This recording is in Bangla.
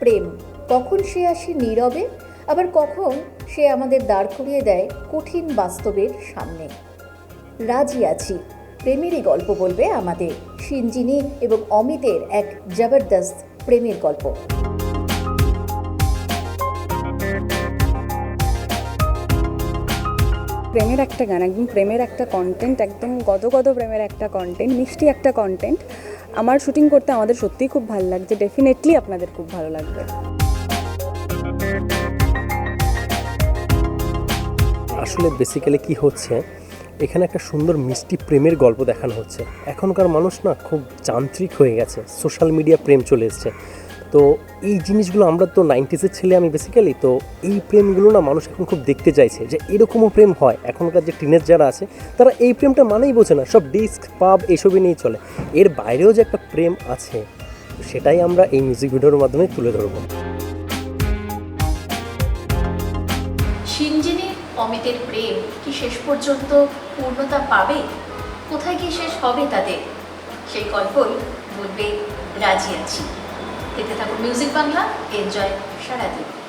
প্রেম। কখন সে আসে নীরবে, আবার কখন সে আমাদের দাঁড় করিয়ে দেয় কঠিন বাস্তবের সামনে। রাজি আছি, প্রেমেরই গল্প বলবে আমাদের সিঞ্জিনী এবং অমিতের এক জবরদস্ত প্রেমের গল্প। প্রেমের একটা গান, একদম প্রেমের একটা কন্টেন্ট একদম গদ গদ প্রেমের একটা কন্টেন্ট মিষ্টি একটা কন্টেন্ট আমার শুটিং করতে আমাদের সত্যিই খুব ভালো লাগছে। ডেফিনেটলি আপনাদের খুব ভালো লাগবে। আসলে বেসিক্যালি কি হচ্ছে, এখানে একটা সুন্দর মিষ্টি প্রেমের গল্প দেখানো হচ্ছে। এখনকার মানুষ না খুব যান্ত্রিক হয়ে গেছে। সোশ্যাল মিডিয়া প্রেম চলে এসছে। তো এই জিনিসগুলো আমরা তো নাইনটিসের ছেলে আমি বেসিক্যালি তো এই প্রেমগুলো না মানুষ এখন খুব দেখতে চাইছে যে এরকমও প্রেম হয়। এখনকার যে টিনেজ যারা আছে, তারা এই প্রেমটা মানেই বোঝে না। সব ডিস্ক পাব এসবই নিয়েই চলে। এর বাইরেও যে একটা প্রেম আছে, সেটাই আমরা এই মিউজিক ভিডিওর মাধ্যমে তুলে ধরবো। অমিতের প্রেম কি শেষ পর্যন্ত পূর্ণতা পাবে? কোথায় শেষ হবে তাদের? সেই গল্পই বলবে রাজি আছি দেখতে থাকুন মিউজিক বাংলা এনজয় সারাদিন।